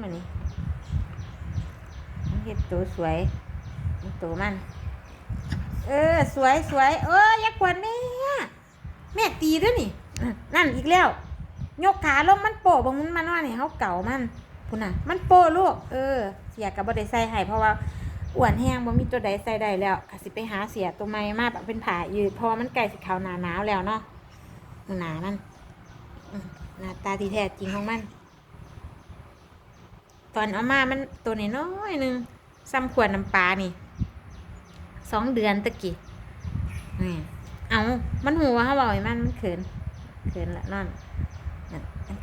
มันนี่มันเห็ดตัวสวยมันตัวมัน เออ สวยสวยเอออย่ากวนแม่แม่ตีด้วยนี่ นั่นอีกแล้ว ยกขาลงมันโปะบางมันมันว่าเนี่ยเขาเก่ามันคุณน่ะ มันโปะลูก เออ เสียกับบ่ได้ใส่ให้เพราะว่าอ้วนแห้งบ่มีตัวใดใส่ได้แล้วกสิไปหาเสียตัวใหม่มาแบบเป็นผ่ายืดเพราะมันใกล้สิขาวหนาหนาวแล้วเนาะหนามันหน้าตาที่แท้จริงของมัน ตอนเอามามันตัวนี้น้อยหนึงซ้ำขวดน้ำปลานี่สองเดือนตะกี้นี่เอามันหัวเขาบอกให้มันมันเขินเขินละนั่น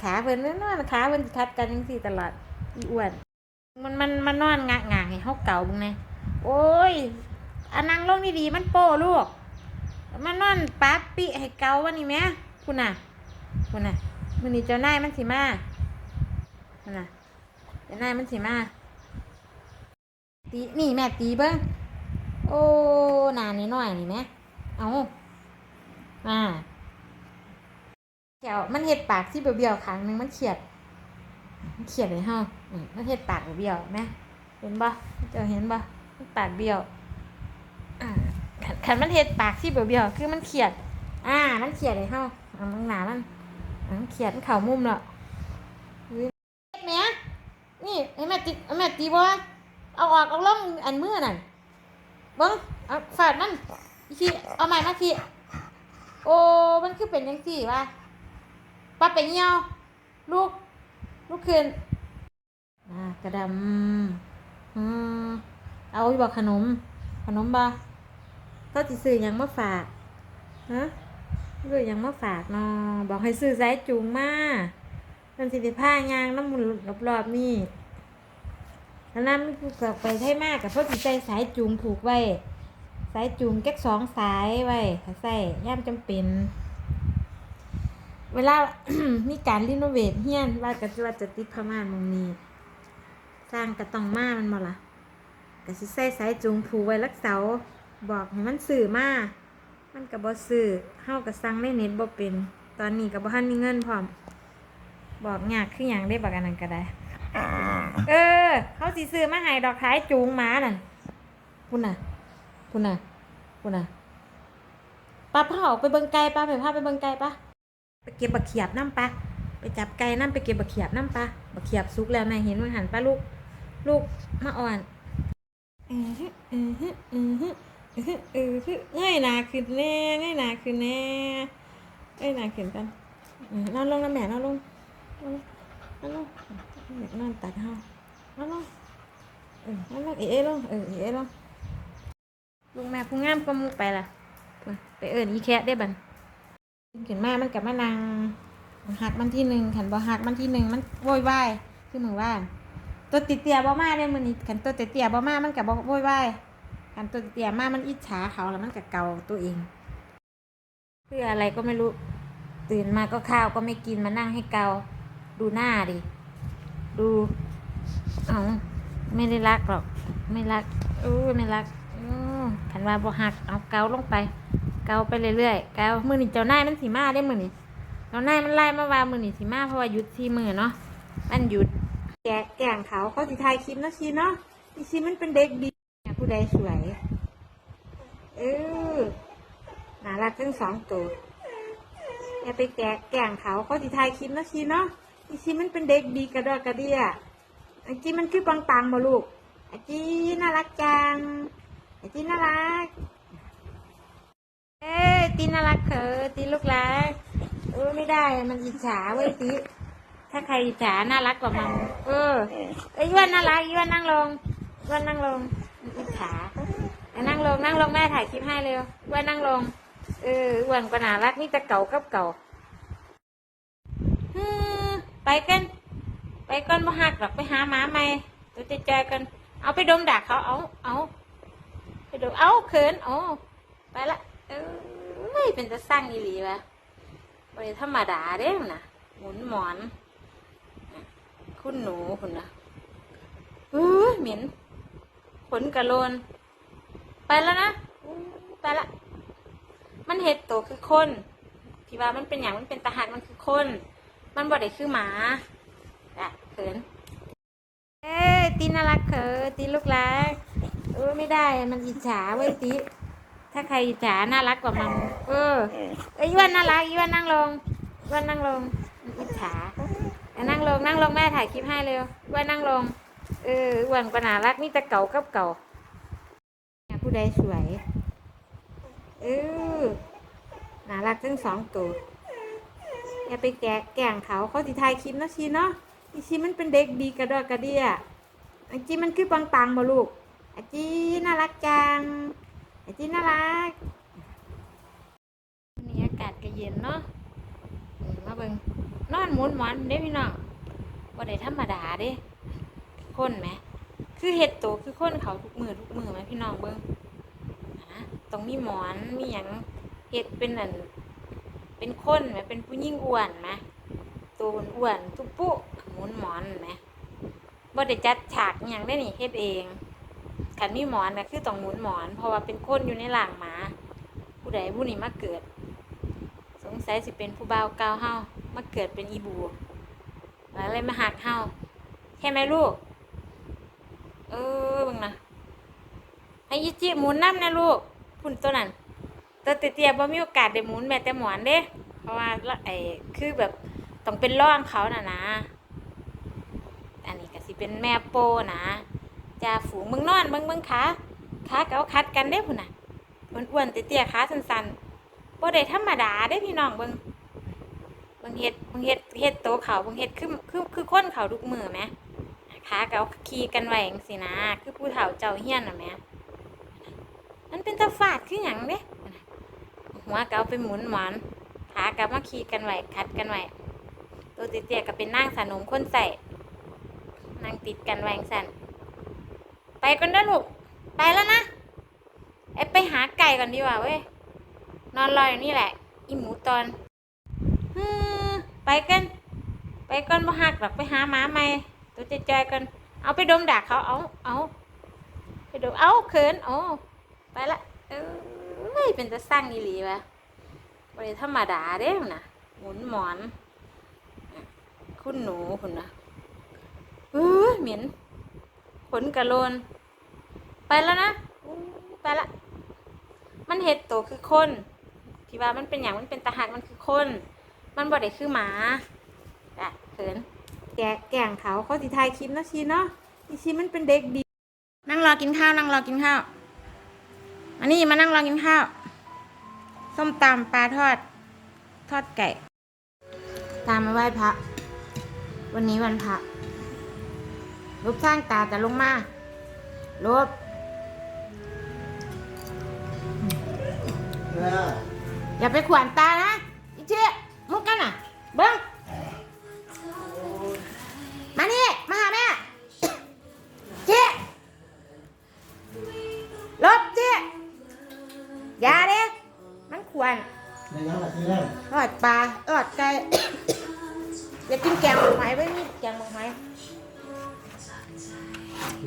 ขาเพิ่นเพิ่นนอนขาเพิ่นสิทัดกันยังสี่ตลอดอีอ้วนมันมันมันนอนงะงางให้เขาเก่าบุงไงโอ้ยอันนั่งลงดีๆมันโป้ลูก มันนอนป๊าปปิให้เกาวันนี้แม่คุณน่ะคุณน่ะมันนี่เจ้านายมันสิมาคุณน่ะ เจ้านายมันสิมา ตีนี่แม่ตีเบิ้งโอ้หนานี่หน่อยนี่แม่เอามาเขียวมันเห็ดปากที่เบี้ยวๆครั้งหนึ่งมันเขียด มันเขียดเลยฮะมันเห็ดปากเบี้ยวแม่เห็นบ่เจ้าเห็นบ่มันปากเบี้ยวอ่าขันขันมันเห็ดปากที่เบี้ยวๆคือมันเขียด อ่า มันเขียดเลยฮะอ่ามันหนามันอ่ามันเขียดมันเข่ามุมแล้วเฮ้ยแม่นี่ไอ้แม่ ตีไอ้แม่ตีบ่เอาออกเอาลงอันมือนั่นเบิ้งเอาฟาดมันอีกทีเอาใหม่มาทีโอ้ มันคือเป็นยังสี่วะป้าเป็นเหี่ยวลูก ลูกคืนอ่ากระดำอืมเอาอีบอกขนม ขนมบ่เขาจะซื้อยังมาฝากฮะซื้อยังมาฝากเนาะบอกให้ซื้อสายจูงมามันสิได้ผ้ายางน้ำมันรอบๆนี่ แล้วนั้นมันผูกไปไทยมากกับเพราะจิตใส่สายจูงผูกไว้ สายจูงแก๊กสองสายไว้ถ้าใส่ย่ามจำเป็น เวลา มีการรีโนเวทเฮียนว่าก็จะว่าจะติดพม่านมงนี้ สร้างกระตองมามันมาละก็สิใส่สายจูงผูกไว้รักเสาบอกให้มันสื่อมา มันก็บ่ซื้อเฮาก็สั่งในเน็ตบ่เป็น ตอนนี้ก็บ่ทันมีเงินพร้อม บอกยากคือหยังได้บักอันนั้นก็ได้ เออเขาสิซื้อมาให้ดอกขายจูงหมานั่นพุ่นน่ะพุ่นน่ะพุ่นน่ะป้าพาออกไปเบิ่งไก่ป้าไปพาไปเบิ่งไก่ป้าไปเก็บบักเขียบน้ำป้าไปจับไก่น้ำไปเก็บบักเขียบน้ำป้าบักเขียบสุกแล้วแม่เห็นว่าหันป้าลูก ลูกมาอ่อนเออฮึเออฮึเออฮึเออฮึเออฮึง่ายหนาขึ้นแน่ง่ายหนาขึ้นแน่ง่ายหนาขึ้นกันเออนอนลงนะแม่นอนลง นอนลงนอนลงอยากนอนตัดเฮานอนลงเออนอนลงเอเอลงเออเอเอลงลุงแม่ผู้งามก็มุกไปล่ะ ไปเอิญอีแคะได้บันขึ้นมามันกับมานางหักมันที่หนึ่งขันบ่หักมันที่หนึ่งมันโวยวายคือมือว่าตัวติดเตียบ่มาเนี่ยมันนี่ขันตัวติดเตียบ่มามันกับบ่โวยวายขันตัวติดเตียมามันอิจฉาเขาแล้วมันกับเกาตัวเองเพื่ออะไรก็ไม่รู้ ตื่นมาก็ข้าวก็ไม่กินมานั่งให้เกา ดูหน้าดิ ดู เอาไม่ได้รักหรอก ไม่รักเออไม่รักอือขันว่าบ่หัก เอาเกาลงไป เกาไปเรื่อยๆ เกามือนี่เจ้าหน้ามันสีมาได้มือนี่เจ้าหน้ามันไล่มาว่ามือนี่สีมาเพราะว่าหยุดที่มือเนาะ มันหยุด แกะแกล้งเขาเขาสิทายคลิปนะชีเนาะอีชีมันเป็นเด็กดีเนี่ยผู้ใดสวย เออน่ารักทั้งสองตัวอย่าไปแกะแกล้งเขาเขาสิทายคลิปนะชีเนาะ อีชีมันเป็นเด็กดีกระดอกกระเดียไอจีมันคือปังปังมาลูกไอจีน่ารักจังไอจีน่ารัก เอ้ตีน่ารักเถอะตีลูกรักเออไม่ได้มันอิจฉาเว้ยตีถ้าใครอิจฉาน่ารักกว่ามันเออไอ้ยวนน่ารักอ้วนนั่งลงอ้วนนั่งลงอิจฉาอะนั่งลงนั่งลงแม่ถ่ายคลิปให้เร็วอ้วนนั่งลง เอออ้วนก็น่ารักนี่จะเก่ากับเก่า ไปกันไปก่อนบ่หักหรอกไปหาหมาใหม่เดี๋ยวจะเจอกัน เอาไปดมดักเขาเอาเอาไปดมเอาเขินโอ้ไปละเออไม่เป็นจะสร้างอีหลีวะบริธรรมดาเด้มนะหมุนหมอนคุณหนูคุณนะเฮ้ยเหม็นขนกระโลน ไปแล้วนะไปละ มันเห็ดโตวคือคนที่ว่ามันเป็นอย่างมันเป็นตาหักมันคือคน มันบ่ได้คือหมาอะเขินเอ้ตีน่ารักเถอะตีลูกรักเออไม่ได้มันอิจฉาเว้ยตีถ้าใครอิจฉาน่ารักกว่ามันเออเอ้ยวันน่ารักอีวันนั่งลงอีวันนั่งลงอิจฉาอะนั่งลงนั่งลงแม่ถ่ายคลิปให้เร็ววันนั่งลง เอออ้วันก็น่ารักนี่แต่เก่ากับเก่าผู้ใดสวยเออน่ารักทั้งสองตัว อย่าไปแกะแกล้งเขาเขาสิถ่ายคลิปเนาะชีเนาะอีชีมันเป็นเด็กดีกระดอกกระเดียอาจีมันคือปังปังบ่ลูกอาจีน่ารักจังอาจีน่ารักวันนี้อากาศก็เย็นเนาะมาเบิ่งนอนหมุนหมอนเด้พี่น้องบ่ได้ธรรมดาเด้คนไหมคือเห็ดโตคือคนเขาทุกมือทุกมือไหมพี่น้องเบิ้งนะต้องมีหมอนมีหยังเห็ดเป็นอัน เป็นคนไหมเป็นผู้ยิ่งอ้วนไหมตัวอ้วนๆตุ๊ปุ๊หมุนหมอนไหมบ่ได้จัดฉากอย่างได้นี่เฮ็ดเองขันมีหมอนก็คือต้องหมุนหมอน เพราะว่าเป็นคนอยู่ในหลังหมา ผู้ใดผู้นี้มาเกิด สงสัยสิเป็นผู้บ่าวเก่าเฮามาเกิดเป็นอีบูแล้วเลยมาหักเฮาใช่ไหมลูก เออบังนะให้ยิจิหมุนน้ำนะลูกพุ่นตัวนั้น ตัวเตี้ยๆบ่มีโอกาสได้หมุนแม้แต่หมอนเด้ เพราะว่าไอ้คือแบบต้องเป็นร่องเขาน่ะนะ อันนี้ก็สิเป็นแม่โปนะจ่าฝูงมึงนอนเบิ่งเบิ่งขาขาเกาคัดกันเด้พุ่นน่ะอ้วนๆเตี้ยๆขาสั้นๆบ่ได้ธรรมดาเด้พี่น้องเบิ่งเบิ่งเฮ็ดเบิ่งเฮ็ดเฮ็ดโตเขาเบิ่งเฮ็ดคือคือคือคนเขาทุกมือแหมขาเกาขี่กันไหวจังสินะ คือผู้เฒ่าเจ้าเฮียนน่ะแม่มันเป็นตาฟาดคือหยังเด้ หัวเกาไปหมุนหมอนขาเกามาขี่กันไหวคัดกันไหวตัวเตี้ยๆก็เป็นนางสนมคนใส่นางติดกันไหวงสันไปกันด้อลูกไปแล้วนะไอยไปหาไก่ก่อนดีกว่าเว้ยนอนรออยู่นี่แหละอีหมูตอนฮึไปกันไปก่อนบ่หักหรอกไปหาหมาใหม่ตัวจอยกันเอาไปดมดักเขาเอาเอาไปดมเอาเขินโอ้ไปละเอ้ ยเป็นตะสร้างอีหลีวะบริธรรมดาเด้อนะหมุนหมอนคุณหนูคุณนะเออเหม็นขนกระโลน ไปแล้วนะอู้ไปละ มันเห็ดโตวคือคน ที่ว่ามันเป็นอย่างมันเป็นตาหักมันคือคน มันบ่ได้คือหมาอะเขินแกะแกล้งเขาเขาสิถ่ายคลิปเนาะชีเนาะอีชีมันเป็นเด็กดี นั่งรอกินข้าวนั่งรอกินข้าว มานี่มานั่งรอกินข้าว ส้มตำปลาทอด ทอดไก่ ตามมาไหว้พระ วันนี้วันพระรูปสร้างตาจะลงมารูปอย่าไปขวานตานะ อีเจ๊มุกกันอะ เบิ้ง ยังละทีแรกทอดปลาทอดไก่ อย่ากินแกงหมกไหมไว้นี่แกงหมกไหม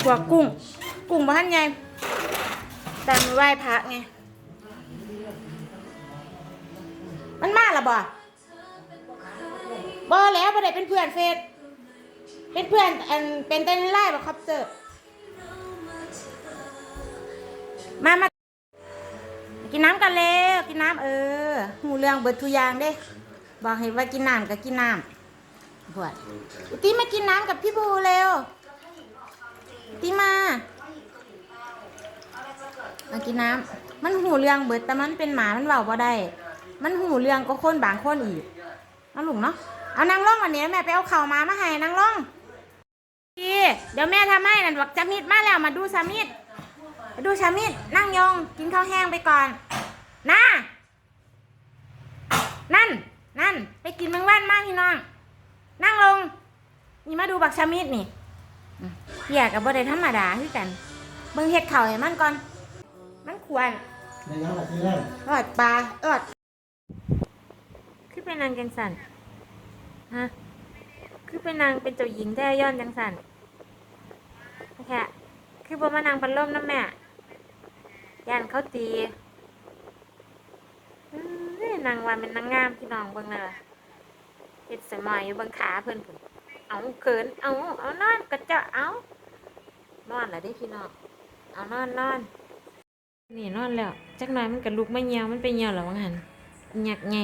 กัวกุ้ง กุ้งบ้านไงตามไหว้พระไง มันมาละบ่บ่แล้วบ่ได้เป็นเพื่อนเฟซเป็นเพื่อนอันเป็นเต้นไล่บ่ครับเจอมามากินน้ำกันเร็ว กินน้ำเออหูเรื่องเบิดทุกอย่างเด้ บอกให้ว่ากินน้ำก็กินน้ำบวดอุติมากินน้ำกับพี่บูเร็วอุติมามากินน้ำมันหูเรื่องเบิดแต่มันเป็นหมามันเบาบ่ได้ มันหูเรื่องก็คนบางคนอีกเอาลุงเนาะเอานางล่องวันนี้แม่ไปเอาเข่ามามาให้นางล่องดีเดี๋ยวแม่ทำให้นั่นบอกจะมิดมาแล้วมาดูสามิดดูสามิดนั่งยองกินข้าวแห้งไปก่อน นะนั่น นั่น ไปกินแมงวันมากพี่น้อง นั่งลง นี่มาดูบักชามิดนี่อืมเหี้ยกับบ่ได้ธรรมดาคือกัน เบิ่งเห็ดเข่าวให้มันก่อน มันควรในยังละทีแรกทอดปลาทอดคือเป็นนางจังสันฮะคือเป็นนางเป็นเจ้าหญิงแท้ย้อนจังสันแค่คือบ่มานางพันล่มนะแม่ย่านเขาตีเอ้ย นางวันเป็นนางงามพี่น้องเบิ่งเลยล่ะเฮ็ดสมอยอยู่เบิ่งขาเพิ่นพุ่นเอาเขินเอาเอานอนกระเจาะเอานอนล้วเด้พี่น้องเอานอนนอนนี่นอนแล้วจักหน่อยมันก็ลุกมาเหี่ยวมันไปเหี่ยวแล้วว่างั้นหยักแง